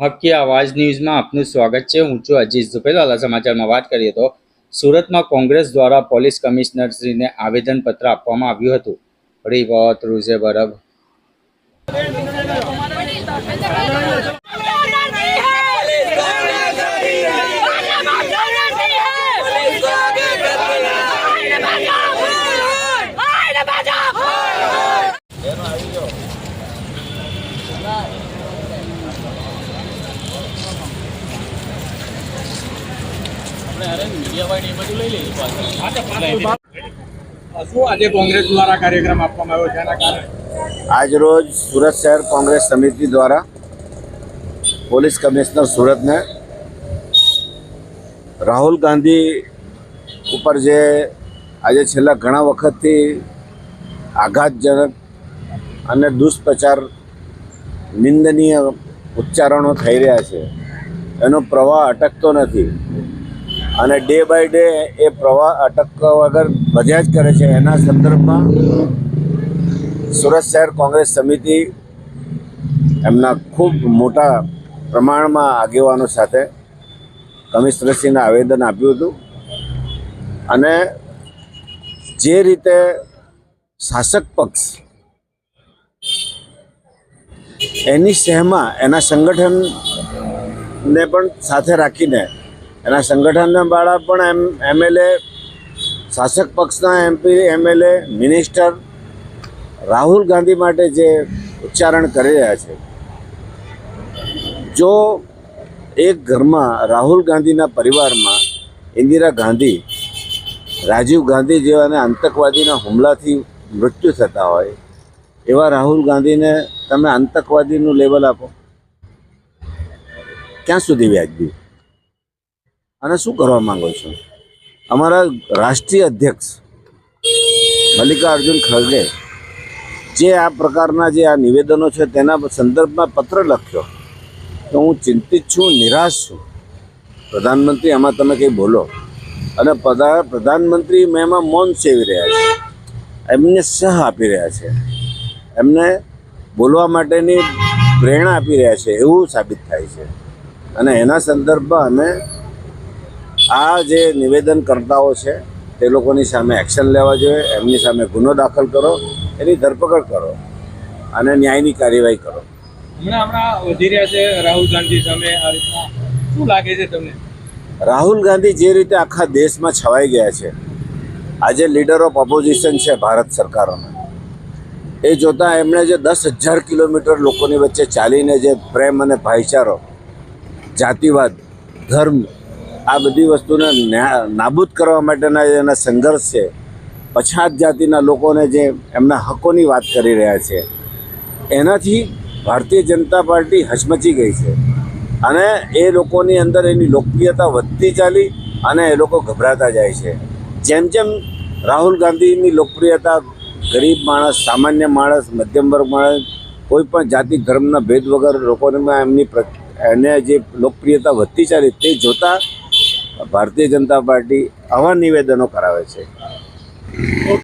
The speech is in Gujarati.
હક્કી આવાજ ન્યૂઝમાં આપનું સ્વાગત છે. હું છું અજીત ઝુપેલાલા સમાચારમાં વાત કરીએ તો સુરતમાં કોંગ્રેસ દ્વારા પોલીસ કમિશનરશ્રીને આવેદનપત્ર આપવામાં આવ્યું હતું. રિવત, રૂઝે બરબ શું આજે કોંગ્રેસ દ્વારા કાર્યક્રમ આપવામાં આવ્યો છે એના કારણે? આજરોજ સુરત શહેર કોંગ્રેસ સમિતિ દ્વારા પોલીસ કમિશનર સુરતને રાહુલ ગાંધી ઉપર જે આજે છેલ્લા ઘણા વખતથી આઘાતજનક અને દુષ્પ્રચાર નિંદનીય ઉચ્ચારણો થઈ રહ્યા છે. એનો પ્રવાહ અટકતો નથી. અને ડે બાય ડે એ પ્રવાહ અટક વગર વધ્યા જ કરે છે. એના સંદર્ભમાં સુરત શહેર કોંગ્રેસ સમિતિ એમના ખૂબ મોટા પ્રમાણમાં આગેવાનો સાથે કમિશનરશ્રીને આવેદન આપ્યું હતું. અને જે રીતે શાસક પક્ષ એની સહેમાં, એના સંગઠનને પણ સાથે રાખીને એના સંગઠનના બાળા પણ એમ, એમએલએ, શાસક પક્ષના MP, MLA, minister Rahul Gandhi માટે જે ઉચ્ચારણ કરી રહ્યા છે. જો એક ઘરમાં રાહુલ ગાંધીના પરિવારમાં ઇન્દિરા ગાંધી, રાજીવ ગાંધી જેવાને આતંકવાદીના હુમલાથી મૃત્યુ થતા હોય, એવા રાહુલ ગાંધીને તમે આતંકવાદીનું લેવલ આપો. ક્યાં સુધી વ્યાજબી? અને શું કરવા માંગો છો? અમારા રાષ્ટ્રીય અધ્યક્ષ મલ્લિકાર્જુન ખડગે જે આ પ્રકારના જે આ નિવેદનો છે તેના સંદર્ભમાં પત્ર લખ્યો. તો હું ચિંતિત છું, નિરાશ છું. પ્રધાનમંત્રી, આમાં તમે કંઈ બોલો? અને પ્રધા, પ્રધાનમંત્રી મેં એમાં મૌન સેવી રહ્યા છે. એમને સહ આપી રહ્યા છે. એમને બોલવા માટેની પ્રેરણા આપી રહ્યા છે, એવું સાબિત થાય છે. અને એના સંદર્ભમાં અમે આ જે નિવેદનકર્તાઓ છે તે લોકોની સામે એક્શન લેવા જોઈએ એમની સામે ગુનો દાખલ કરો એની ધરપકડ કરો અને ન્યાયની કાર્યવાહી કરો. હમણાં હમણાં વધી રહ્યા છે રાહુલ ગાંધી સામે આ રીતના. શું લાગે છે તમને? રાહુલ ગાંધી જે રીતે આખા દેશમાં છવાઈ ગયા છે આજે લીડર ઓફ ઓપોઝિશન છે ભારત સરકારોના. એ જોતાં એમણે જે દસ હજાર કિલોમીટર લોકોની વચ્ચે ચાલીને જે પ્રેમ અને ભાઈચારો જાતિવાદ ધર્મ આ બધી વસ્તુને નાબૂદ કરવા માટેના એના સંઘર્ષ છે, પછાત જાતિના લોકોને જે એમના હકોની વાત કરી રહ્યા છે, એનાથી ભારતીય જનતા પાર્ટી હચમચી ગઈ છે. અને એ લોકોની અંદર એની લોકપ્રિયતા વધતી ચાલી અને એ લોકો ગભરાતા જાય છે. જેમ જેમ રાહુલ ગાંધીની લોકપ્રિયતા ગરીબ માણસ, સામાન્ય માણસ, મધ્યમ વર્ગ માણસ, કોઈ પણ જાતિ, ધર્મના ભેદ વગર લોકોમાં એમની એને જે લોકપ્રિયતા વધતી ચાલી તે જોતાં ભારતીય જનતા પાર્ટી આવા નિવેદનો કરાવે છે.